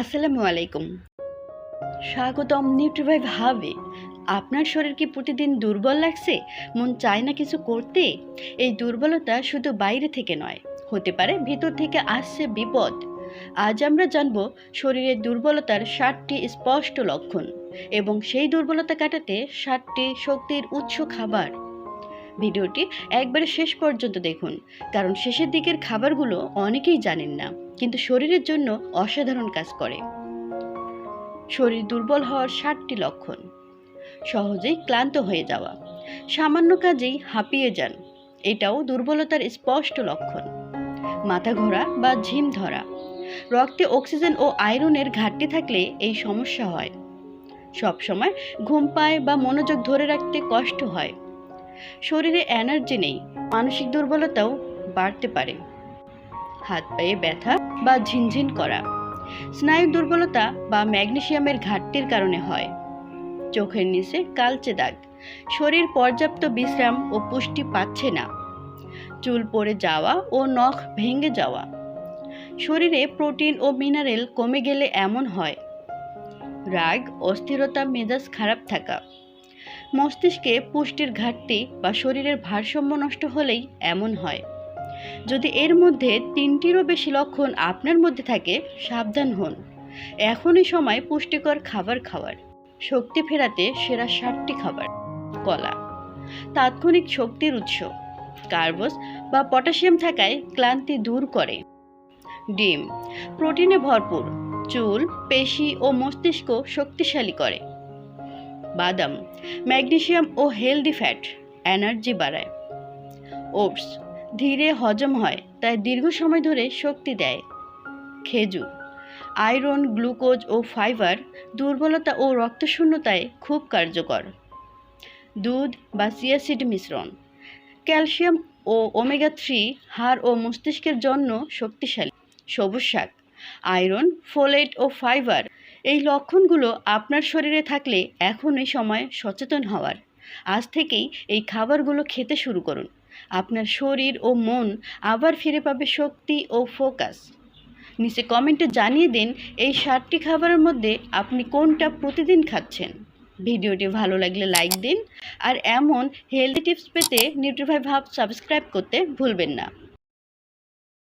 আসসালামু আলাইকুম। স্বাগতম নিউট্রিভাই ভাবে আপনার শরীর কি প্রতিদিন দুর্বল লাগছে? মন চায় না কিছু করতে? এই দুর্বলতা শুধু বাইরে থেকে নয়, হতে পারে ভিতর থেকে আসছে বিপদ। আজ আমরা জানব শরীরের দুর্বলতার ষাটটি স্পষ্ট লক্ষণ এবং সেই দুর্বলতা কাটাতে ষাটটি শক্তির উৎস খাবার। ভিডিওটি একবারে শেষ পর্যন্ত দেখুন, কারণ শেষের দিকের খাবারগুলো অনেকেই জানেন না, কিন্তু শরীরের জন্য অসাধারণ কাজ করে। শরীর দুর্বল হওয়ার ষাটটি লক্ষণ। সহজেই ক্লান্ত হয়ে যাওয়া। সামান্য কাজেই হাঁপিয়ে যান, এটাও দুর্বলতার স্পষ্ট লক্ষণ। মাথা ঘোরা বা ঝিম ধরা। রক্তে অক্সিজেন ও আয়রনের ঘাটতি থাকলে এই সমস্যা হয়। সবসময় ঘুম পায় বা মনোযোগ ধরে রাখতে কষ্ট হয়। শরীরে এনার্জি নেই, মানসিক দুর্বলতাও বাড়তে পারে। হাত পায়ে ব্যথা বা ঝিনঝিন করা। স্নায়ুর দুর্বলতা বা ম্যাগনেসিয়ামের ঘাটতির কারণে হয়। চোখের নিচে কালচে দাগ। শরীর পর্যাপ্ত বিশ্রাম ও পুষ্টি পাচ্ছে না। চুল পড়ে যাওয়া ও নখ ভেঙে যাওয়া। শরীরে প্রোটিন ও মিনারেল কমে গেলে এমন হয়। রাগ, অস্থিরতা, মেজাজ খারাপ থাকা। মস্তিষ্কে পুষ্টির ঘাটতি বা শরীরের ভারসাম্য নষ্ট হলেই এমন হয়। যদি এর মধ্যে তিনটিরও বেশি লক্ষণ আপনার মধ্যে থাকে, সাবধান হন। এখনই সময় পুষ্টিকর খাবার খাওয়ার। শক্তি ফেরাতে সেরা ষাটটি খাবার। কলা। তাৎক্ষণিক শক্তির উৎস। কার্বস বা পটাশিয়াম থাকায় ক্লান্তি দূর করে। ডিম। প্রোটিনে ভরপুর। চুল, পেশি ও মস্তিষ্ক শক্তিশালী করে। বাদাম, ম্যাগনেশিয়াম ও হেলদি ফ্যাট, এনার্জি বাড়ায়। ওটস, ধীরে হজম হয়, তাই দীর্ঘ সময় ধরে শক্তি দেয়। খেজুর, আয়রন, গ্লুকোজ ও ফাইবার দুর্বলতা ও রক্তশূন্যতায় খুব কার্যকর। দুধ বা সিয়াসিড মিশ্রণ, ক্যালসিয়াম ও ওমেগা থ্রি হাড় ও মস্তিষ্কের জন্য শক্তিশালী। সবুজ শাক, আয়রন, ফোলেট ও ফাইবার এই লক্ষণগুলো আপনার শরীরে থাকলে এখনই সময় সচেতন হওয়ার। আজ থেকেই এই খাবারগুলো খেতে শুরু করুন। আপনার শরীর ও মন আবার ফিরে পাবে শক্তি ও ফোকাস। নিচে কমেন্টে জানিয়ে দিন, এই সাতটি খাবারের মধ্যে আপনি কোনটা প্রতিদিন খাচ্ছেন? ভিডিওটি ভালো লাগলে লাইক দিন, আর এমন হেলদি টিপস পেতে নিউট্রিফাই ভাব সাবস্ক্রাইব করতে ভুলবেন না।